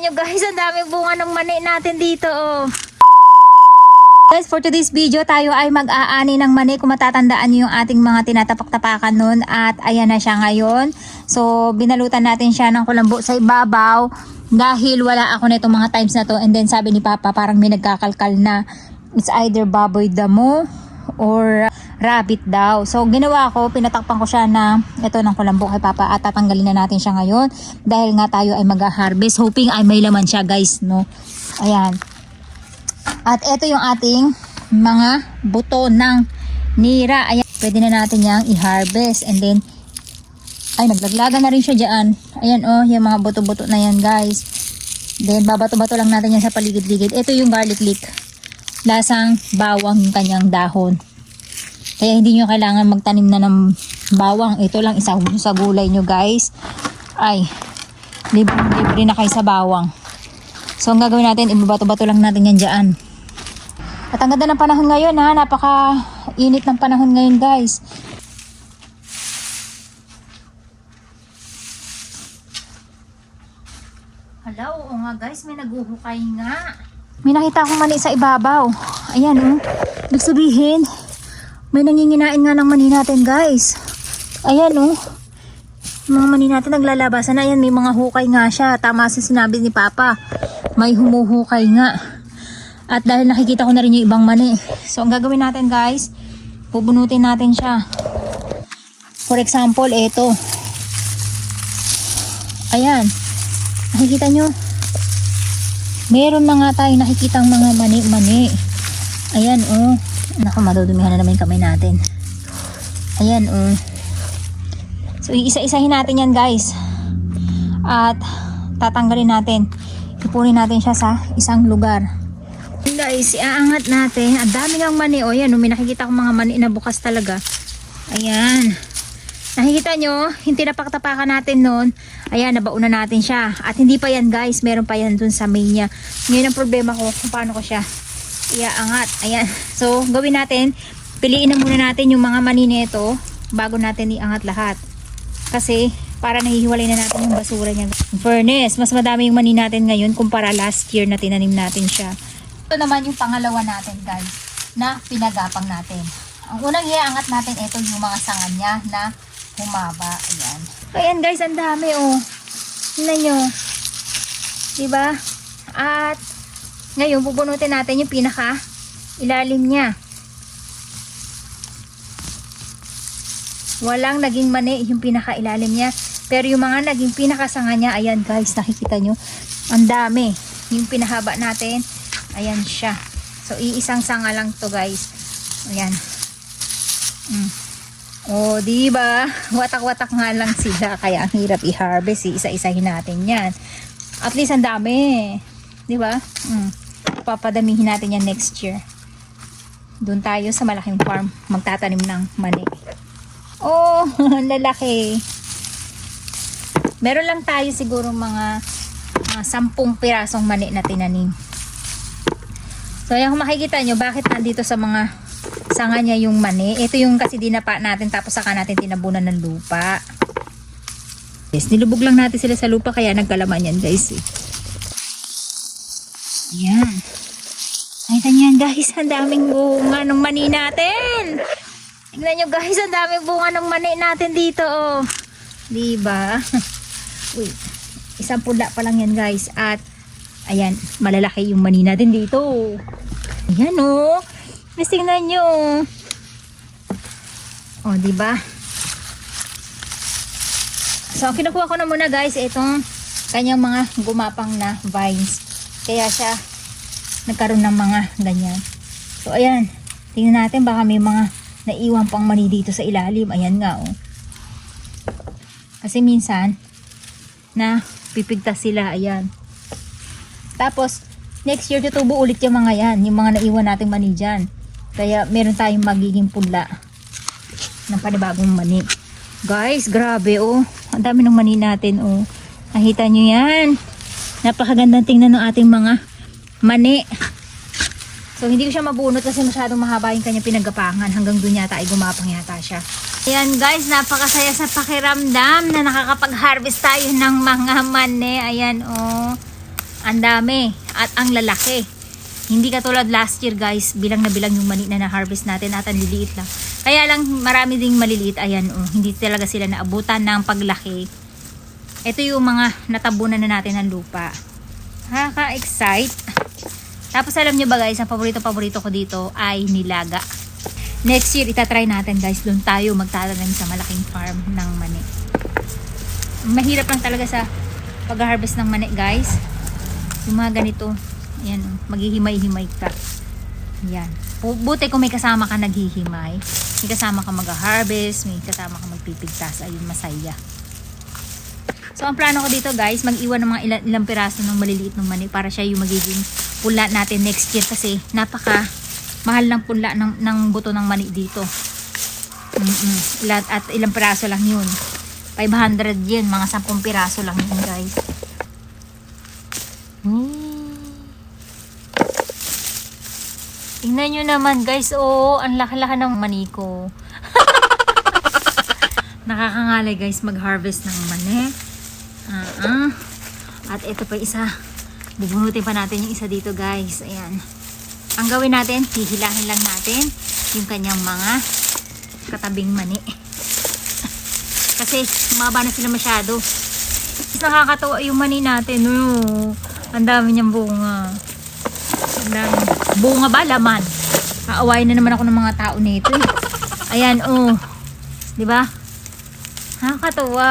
Tingnan nyo guys, ang daming bunga ng mani natin dito oh. Guys, for today's video, tayo ay mag-aani ng mani kung matatandaan nyo yung ating mga tinatapak-tapakan nun at ayan na siya ngayon. So, binalutan natin siya ng kulambo sa ibabaw dahil wala ako nitong mga times na to and then sabi ni Papa parang may nagkakalkal na it's either baboy damo or rabbit daw. So, ginawa ko, pinatakpan ko siya na ito ng kulambo kay Papa at tatanggalin na natin siya ngayon dahil nga tayo ay mag-harvest. Hoping ay may laman siya guys, no? Ayan. At ito yung ating mga buto ng nira. Ayan, pwede na natin yang i-harvest. And then, ay, naglaglaga na rin siya dyan. Ayan, oh, yung mga buto-buto na yan, guys. Then, babato-bato lang natin yan sa paligid-ligid. Ito yung garlic leek. Lasang bawang yung kanyang dahon. Kaya hindi nyo kailangan magtanim na ng bawang. Ito lang isa sa gulay nyo, guys. Ay, libre, libre na kayo sa bawang. So, ang gagawin natin, ibabato-bato lang natin yan dyan. At ang ganda ng panahon ngayon ha, napaka init ng panahon ngayon guys. Hala, oo nga guys, may naguhukay nga. May nakita akong mani sa ibabaw. Ayan oh. Ibig sabihin, may nanginginain nga ng mani natin guys. Ayan oh. Mga mani natin naglalabasan na. Ayan, may mga hukay nga siya. Tama sa sinabi ni Papa. May humuhukay nga. At dahil nakikita ko na rin yung ibang mani. So, ang gagawin natin guys, pubunutin natin siya. For example, ito. Ayan. Nakikita nyo? Meron na nga tayo nakikitang mga mani-mani. Ayan, oh. Naku, madudumihan na naman yung kamay natin. Ayan, oh. So, iisa-isahin natin yan, guys. At, tatanggalin natin. Ipunin natin siya sa isang lugar. Guys, iaangat natin. Ang dami ng mani. O, yan. oh, May nakikita akong mga mani na bukas talaga. Ayan. Nakikita nyo, yung tinapaktapakan natin noon, ayan, nabauna natin siya. At hindi pa yan guys, meron pa yan dun sa main niya. Ngayon ang problema ko, kung paano ko siya iaangat. Ayan. So, gawin natin, piliin na muna natin yung mga mani nito bago natin iangat lahat. Kasi, para nahihiwalay na natin yung basura niya. Fairness, mas madami yung mani natin ngayon kumpara last year na tinanim natin siya. Ito naman yung pangalawa natin guys, na pinagapang natin. Ang unang iaangat natin, ito yung mga sanga niya na humaba. Ayan. Ayan guys, ang dami oh. Tingnan nyo. Diba? At ngayon, pupunutin natin yung pinaka ilalim niya. Walang naging mani yung pinaka ilalim niya. Pero yung mga naging pinakasanga niya, ayan guys, nakikita nyo. Ang dami. Yung pinahaba natin, ayan siya. So, iisang sanga lang to guys. Ayan. Mm. Oh, di ba? Watak-watak nga lang sila kaya ang hirap i-harvest, isa-isahin natin 'yan. At least ang dami. Di ba? Mm. Papadamihin natin 'yan next year. Doon tayo sa malaking farm magtatanim ng mani. Oh, lalaki. Meron lang tayo siguro mga mga sampung pirasong mani na tinanim. So, ayan kung makikita nyo, bakit nandito sa mga sanga niya yung mani. Ito yung kasi dinapa natin tapos saka natin tinabunan ng lupa. Yes, nilubog lang natin sila sa lupa kaya nagkalaman yan guys. Eh. Yan. Nakita niyo yan guys, ang daming bunga ng mani natin. Tingnan nyo guys, ang daming bunga ng mani natin dito oh. Diba? Uy, isang pula pa lang yan guys. At ayan, malalaki yung mani natin dito. Ayan oh. Guys, tingnan nyo. Oh, di ba? So, kinukuha ko na muna guys itong kanyang mga gumapang na vines. Kaya siya nagkaroon ng mga ganyan. So, ayan. Tingnan natin baka may mga naiwan pang mani dito sa ilalim. Ayan nga, oh. Kasi minsan, na pipigtas sila. Ayan. Tapos, next year tutubo ulit yung mga yan. Yung mga naiwan nating mani dyan. Kaya meron tayong magiging pula ng panibagong mani. Guys, grabe oh. Ang dami ng mani natin oh. Nakita nyo yan. Napakagandang tingnan ng ating mga mani. So hindi ko siya mabunot kasi masyadong mahaba yung kanyang pinagapangan. Hanggang dun yata ay gumapang yata siya. Ayan guys, napakasaya sa pakiramdam na nakakapag-harvest tayo ng mga mani. Ayan oh. Ang dami. At ang lalaki. Hindi katulad last year guys, bilang na bilang yung mani na na-harvest natin at ang liliit lang. Kaya lang marami ding maliliit. Ayan oh, hindi talaga sila naabutan ng paglaki. Ito yung mga natabunan na natin ng lupa. Nakaka-excite. Tapos alam nyo ba guys, ang paborito-paborito ko dito ay nilaga. Next year, itatry natin guys. Doon tayo magtatanim sa malaking farm ng mani. Mahirap lang talaga sa pag-harvest ng mani guys. Yung mga ganito, ayan, oh, maghihimay-himay ka. Yan. Bu- Buti kung may kasama ka naghihimay. May kasama ka mag-harvest, may kasama ka magpipigtas. Ayun, masaya. So, ang plano ko dito guys, mag-iwan ng mga ilan, ilang piraso ng maliliit ng mani para siya yung magiging pula natin next year kasi napaka mahal ng pula ng, ng buto ng mani dito. Mm-mm. Ilan, at ilang piraso lang yun. 500 yun, mga 10 piraso lang yun guys. Hmm. Tingnan nyo naman guys, oh, ang laki-laki ng mani ko. Nakakangalay guys mag-harvest ng mani. Ah. At ito pa isa. Bubunutin pa natin yung isa dito guys. Ayan. Ang gawin natin, hihilahin lang natin yung kanyang mga katabing mani. Kasi maba na sila masyado. Mas nakakatawa yung mani natin. Oh. Ang dami niyang bunga. Ang dami. Bunga ba? Laman. Aawayin na naman ako ng mga tao nito. eh. Ayan, oh. Di ba? Nakakatawa.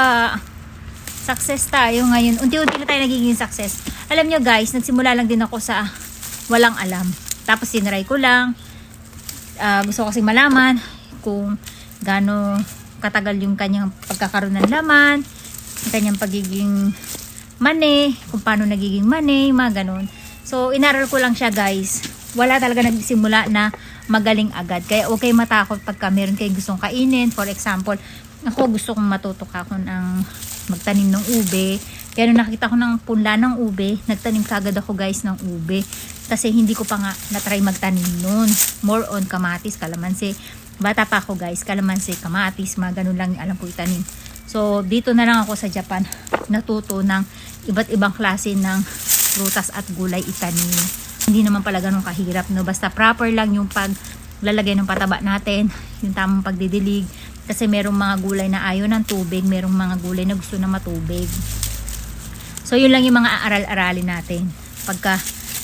Success tayo ngayon. Unti-unti na tayo nagiging success. Alam nyo guys, nagsimula lang din ako sa walang alam. Tapos sinry ko lang. Ah, gusto ko kasi malaman kung gaano katagal yung kanyang pagkakaroon ng laman, yung kanyang pagiging mani, kung paano nagiging mani, mga ganun. So, inaral ko lang siya guys. Wala talaga nagsimula na magaling agad. Kaya okay matakot pagka meron kayong gustong kainin. For example, ako gusto kong matutok ako ng magtanim ng ube. Kaya nung nakita ko ng punla ng ube, nagtanim kagad ako guys ng ube. Kasi hindi ko pa nga natry magtanim nun. More on kamatis, kalamansi. Bata pa ako guys, kalamansi, kamatis, mga ganun lang alam ko itanim. So, dito na lang ako sa Japan natuto ng iba't ibang klase ng prutas at gulay itanim. Hindi naman pala ganun kahirap, no? Basta proper lang yung paglalagay ng pataba natin, yung tamang pagdidilig. Kasi merong mga gulay na ayaw ng tubig, merong mga gulay na gusto na matubig. So, yun lang yung mga aaral-aralin natin. Pagka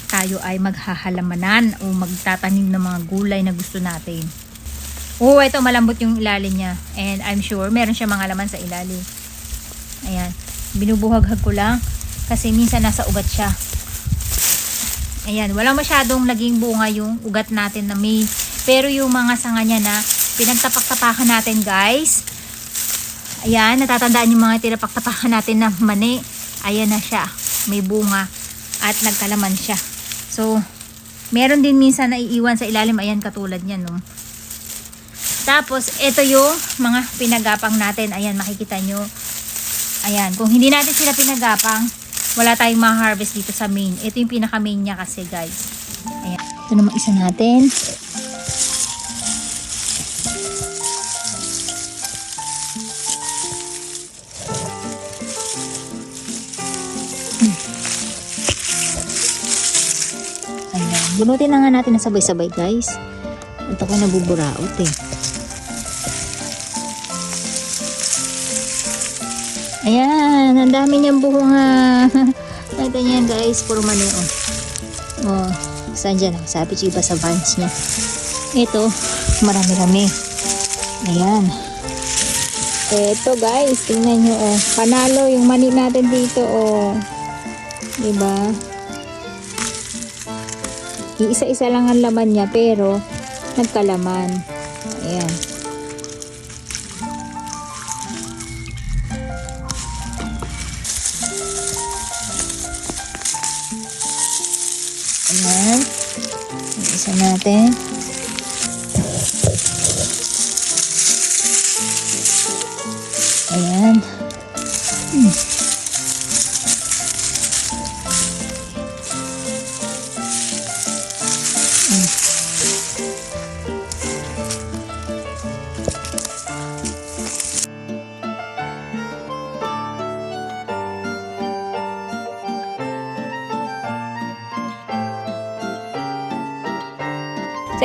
tayo ay maghahalamanan o magtatanim ng mga gulay na gusto natin. Oo, ito malambot yung ilalim niya. And I'm sure meron siya mga laman sa ilalim. Ayan. Binubuhag-hag ko lang. Kasi minsan nasa ugat siya. Ayan. Walang masyadong naging bunga yung ugat natin na may. Pero yung mga sanga niya na pinagtapak-tapakan natin guys. Ayan. Natatandaan yung mga tinapak-tapakan natin na mani. Ayan na siya. May bunga. At nagkalaman siya. So, meron din minsan na iiwan sa ilalim. Ayan katulad niyan. No? Tapos, ito yung mga pinagapang natin. Ayan, makikita nyo. Ayan, kung hindi natin sila pinagapang, wala tayong ma-harvest dito sa main. Ito yung pinaka-main niya kasi, guys. Ayan. Ito naman isa natin. Bunutin na nga natin na sabay-sabay, guys. At ako nabuburaot eh. Ayan, ang dami niyang bunga. Nakita niyo yan guys, puro mani oh. Oh, saan dyan? Sabi siya iba sa vines niya. Ito, marami-rami. Ayan. Ito guys, tingnan niyo oh. Panalo yung mani natin dito oh. Diba? Iisa-isa lang ang laman niya pero nagkalaman. Ayan. Ayan. Isa natin.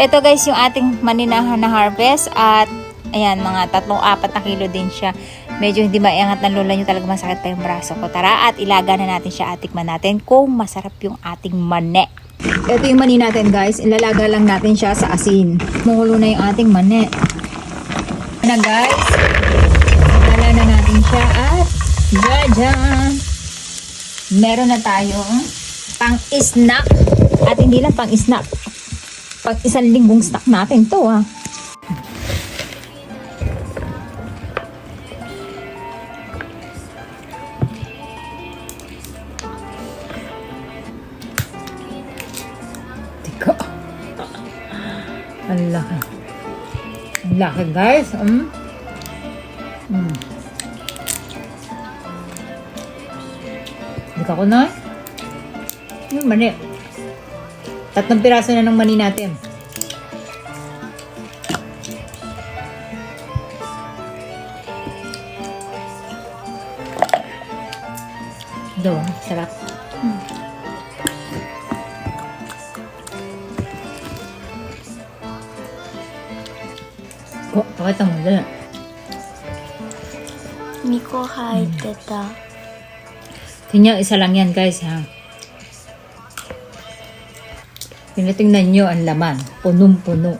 So ito guys yung ating maninahan na harvest at ayan mga tatlong apat na kilo din siya. Medyo hindi maiangat ng lola nyo talaga masakit pa yung braso ko. Tara at ilaga na natin siya at tikman natin kung masarap yung ating mani. Ito yung mani natin guys. Ilalaga lang natin siya sa asin. Mukulo na yung ating mani. Na guys. Lala na natin siya at jajan. Meron na tayong pang snack at hindi lang pang snack. Pag isang linggong snack natin to ah. Tika. Ang laki. Ang laki guys. Mm. Mm. Hindi ka ko na. Yung mani. Tatlong piraso na ng mani natin. Ito, sarap. Oh, pakita mo dala. Miko, kahit hmm. kita. Tinyo, isa lang yan guys ha. Tinitingnan nyo ang laman. Punong-puno.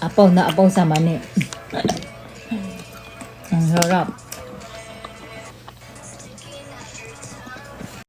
Apaw na apaw sa mani. ang sarap.